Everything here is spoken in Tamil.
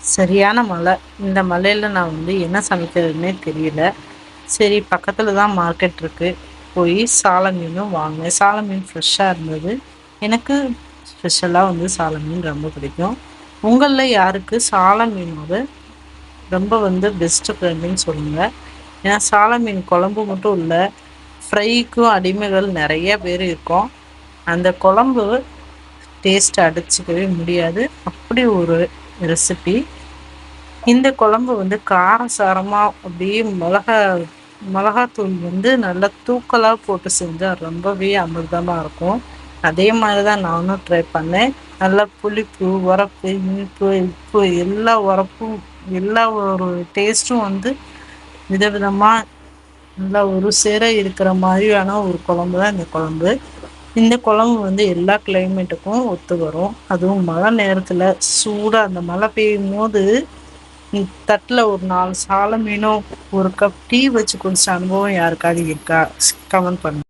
சரியான மழை. இந்த மழையில் நான் வந்து என்ன சமைக்கிறதுனே தெரியல. சரி பக்கத்தில் தான் மார்க்கெட் இருக்குது போய் சால மீனும் வாங்கினேன். சால மீன் ஃப்ரெஷ்ஷாக இருந்தது. எனக்கு ஸ்பெஷலாக வந்து சால மீன் ரொம்ப பிடிக்கும். உங்களில் யாருக்கு சால மீனோட ரொம்ப வந்து பெஸ்ட்டு ஃப்ரெண்டுன்னு சொல்லுங்கள் ஏன்னா சால மீன் குழம்பு மட்டும் இல்லை ஃப்ரைக்கும் அடிமைகள் நிறைய பேர் இருக்கோம். அந்த குழம்பு டேஸ்ட் அடிச்சுக்கவே முடியாது. அப்படி ஒரு ரெசிபி இந்த குழம்பு வந்து காரசாரமாக அப்படியே மிளகா மிளகாத்தூள் வந்து நல்லா தூக்கலாக போட்டு செஞ்சால் ரொம்பவே அமிர்தமாக இருக்கும். அதே மாதிரி தான் நானும் ட்ரை பண்ணேன். நல்லா புளிப்பு உரப்பு இனிப்பு உப்பு எல்லா உரப்பும் எல்லா ஒரு டேஸ்ட்டும் வந்து விதவிதமாக நல்லா ஒரு சேர இருக்கிற மாதிரியான ஒரு குழம்பு தான் இந்த குழம்பு. இந்த குழம்பு வந்து எல்லா கிளைமேட்டுக்கும் ஒத்து வரும். அதுவும் மழை நேரத்தில் சூடாக அந்த மழை பெய்யும் போது தட்டில் ஒரு நாலு சால மீனும் ஒரு கப் டீ வச்சு குடிச்ச அனுபவம் யாருக்காவது இருக்கா? கமெண்ட் பண்ணு